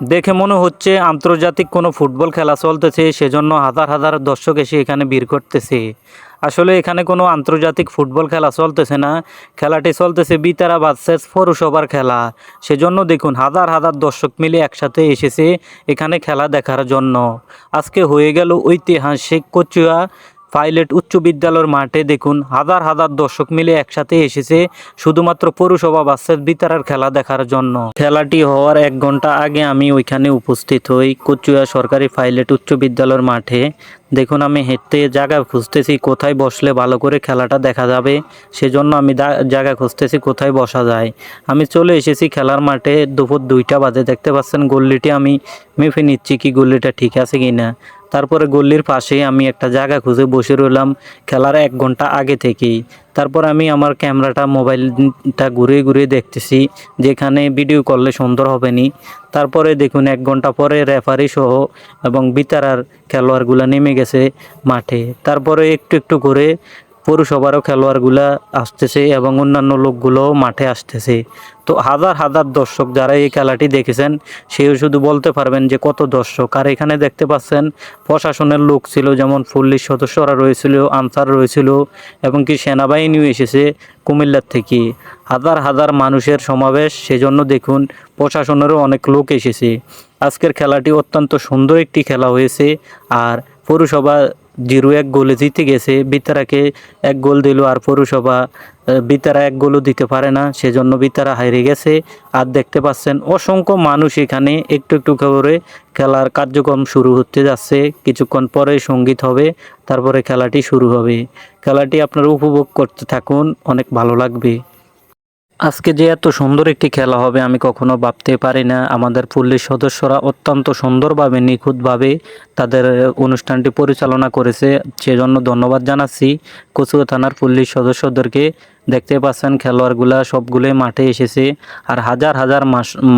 দেখে মনে হচ্ছে আন্তর্জাতিক কোনো ফুটবল খেলা চলতেছে, সেজন্য হাজার হাজার দর্শক এসে এখানে ভিড় করতেছে। আসলে এখানে কোনো আন্তর্জাতিক ফুটবল খেলা চলতেছে না। খেলাটি চলতেছে বিতারা বাদশেষ পৌরসভার খেলা। সেজন্য দেখুন, হাজার হাজার দর্শক মিলে একসাথে এসেছে এখানে খেলা দেখার জন্য। আজকে হয়ে গেল ঐতিহাসিক কচুয়া। পাইলট উচ্চ বিদ্যালয়ের মাঠে দেখুন হাজার হাজার দর্শক মিলে একসাথে এসেছে, শুধুমাত্র পৌরসভা বাচ্চার বিতারার খেলা দেখার জন্য। খেলাটি হওয়ার এক ঘণ্টা আগে আমি ওইখানে উপস্থিত হই কচুয়া সরকারি পাইলট উচ্চ বিদ্যালয়ের মাঠে। দেখুন আমি হেঁটে জায়গা খুঁজতেছি, কোথায় বসলে ভালো করে খেলাটা দেখা যাবে, সেজন্য আমি জায়গা খুঁজতেছি কোথায় বসা যায়। আমি চলে এসেছি খেলার মাঠে, দুপুর দুইটা বাজে, দেখতে পাচ্ছেন গল্লিটি আমি মেপে নিচ্ছি কি গল্লিটা ঠিক আছে কি না তারপরে গল্লির পাশে আমি একটা জায়গা খুঁজে বসে রইলাম খেলার এক ঘণ্টা আগে থেকেই। তারপর আমি আমার ক্যামেরাটা, মোবাইলটা ঘুরে ঘুরে দেখতেছি যেখানে ভিডিও করলে সুন্দর হবে নি তারপরে দেখুন এক ঘণ্টা পরে রেফারি সহ এবং বিতারার খেলোয়াড়গুলো নেমে গেছে মাঠে। তারপরে একটু একটু করে পৌরসভারও খেলোয়াড়গুলা আসতেছে এবং অন্যান্য লোকগুলোও মাঠে আসতেছে। তো হাজার হাজার দর্শক যারা এই খেলাটি দেখেছেন, সেও শুধু বলতে পারবেন যে কত দর্শক। আর এখানে দেখতে পাচ্ছেন, প্রশাসনের লোক ছিল, যেমন পুলিশ সদস্যরা রয়েছিল, আনসার রয়েছিল এবং কি সেনাবাহিনীও এসেছে কুমিল্লার থেকে। হাজার হাজার মানুষের সমাবেশ, সেজন্য দেখুন প্রশাসনেরও অনেক লোক এসেছে। আজকের খেলাটি অত্যন্ত সুন্দর একটি খেলা হয়েছে, আর পৌরসভা জিরো এক গোলে জিতে গেছে, বিতারাকে এক গোল দিল আর পৌরসভা বিতারা এক গোলও দিতে পারে না, সেজন্য বিতারা হারিয়ে গেছে। আর দেখতে পাচ্ছেন অসংখ্য মানুষ এখানে একটু একটু করে খেলার কার্যক্রম শুরু হতে যাচ্ছে। কিছুক্ষণ পরে সংগীত হবে, তারপরে খেলাটি শুরু হবে। খেলাটি আপনারা উপভোগ করতে থাকুন, অনেক ভালো লাগবে। আজকে যে এত সুন্দর একটি খেলা হবে আমি কখনো ভাবতে পারি না। আমাদের পুলিশ সদস্যরা অত্যন্ত সুন্দরভাবে, নিখুঁতভাবে তাদের অনুষ্ঠানটি পরিচালনা করেছে। সেজন্য ধন্যবাদ জানাচ্ছি কচুয়া থানার পুলিশ সদস্যদেরকে। দেখতে পাচ্ছেন খেলোয়াড়গুলা সবগুলোই মাঠে এসেছে। আর হাজার হাজার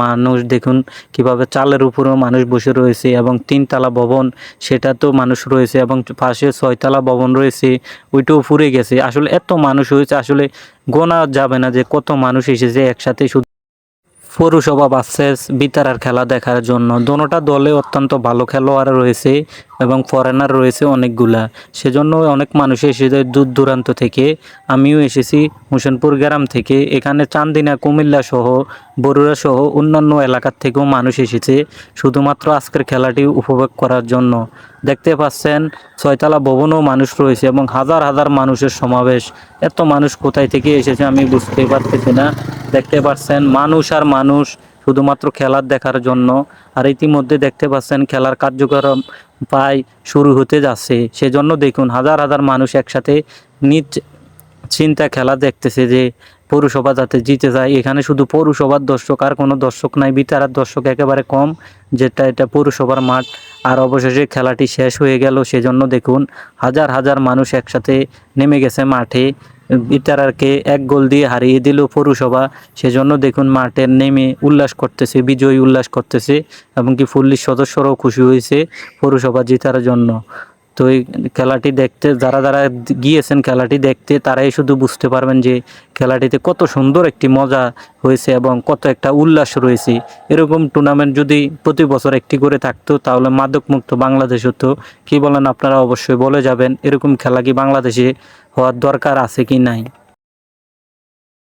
মানুষ দেখুন কীভাবে চালের উপরেও মানুষ বসে রয়েছে এবং তিনতলা ভবন সেটা তো মানুষ রয়েছে এবং পাশে ছয়তলা ভবন রয়েছে, ওইটাও ফুরে গেছে। আসলে এত মানুষ হয়েছে, আসলে গোনা যাবে না যে কত মানুষ এসেছে একসাথে শুধু পৌরসভা বাসেস বিতারার খেলা দেখার জন্য। দোনোটা দলে অত্যন্ত ভালো খেলোয়াড় রয়েছে এবং ফরেনার রয়েছে অনেকগুলা। সেজন্য অনেক মানুষ এসেছে দূর দূরান্ত থেকে। আমিও এসেছি হোসেনপুর গ্রাম থেকে। এখানে চান্দিনা, কুমিল্লা সহ, বরুড়া সহ অন্যান্য এলাকার থেকেও মানুষ এসেছে। শুধুমাত্র আজকের খেলাটি উপভোগ করার জন্য। দেখতে পাচ্ছেন, ছয়তলা ভবনও মানুষ রয়েছে এবং হাজার হাজার মানুষের সমাবেশ। এত মানুষ কোথায় থেকে এসেছে আমি বুঝতে পারতেছি না। দেখতে পাচ্ছেন, মানুষ আর মানুষ শুধুমাত্র খেলার দেখার জন্য, আর ইতিমধ্যে দেখতে পাচ্ছেন খেলার কার্যক্রম প্রায় শুরু হতে যাচ্ছে। সেজন্য দেখুন, হাজার হাজার মানুষ একসাথে নিজ চিন্তা খেলা দেখতেছে যে পৌরসভা যাতে জিতে যায়। এখানে শুধু পৌরসভার দর্শক আর কোনো দর্শক নাই বিতারার দর্শক একেবারে কম, যেটা এটা পৌরসভার মাঠ। আর অবশেষে খেলাটি শেষ হয়ে গেল। সেজন্য দেখুন, হাজার হাজার মানুষ একসাথে নেমে গেছে মাঠে। বিতারারকে এক গোল দিয়ে হারিয়ে দিল পৌরসভা। সেজন্য দেখুন মাঠে নেমে উল্লাস করতেছে, বিজয়ী উল্লাস করতেছে এবং কি পুলিশ সদস্যরাও খুশি হয়েছে পৌরসভা জেতার জন্য। তো এই খেলাটি দেখতে, যারা যারা গিয়েছেন খেলাটি দেখতে, তারাই শুধু বুঝতে পারবেন যে খেলাটিতে কত সুন্দর একটি মজা হয়েছে এবং কত একটা উল্লাস রয়েছে। এরকম টুর্নামেন্ট যদি প্রতি বছর একটি করে থাকতো, তাহলে মাদকমুক্ত বাংলাদেশ হতো। কি বলেন আপনারা অবশ্যই বলে যাবেন, এরকম খেলা কি বাংলাদেশে হওয়ার দরকার আছে কি নাই?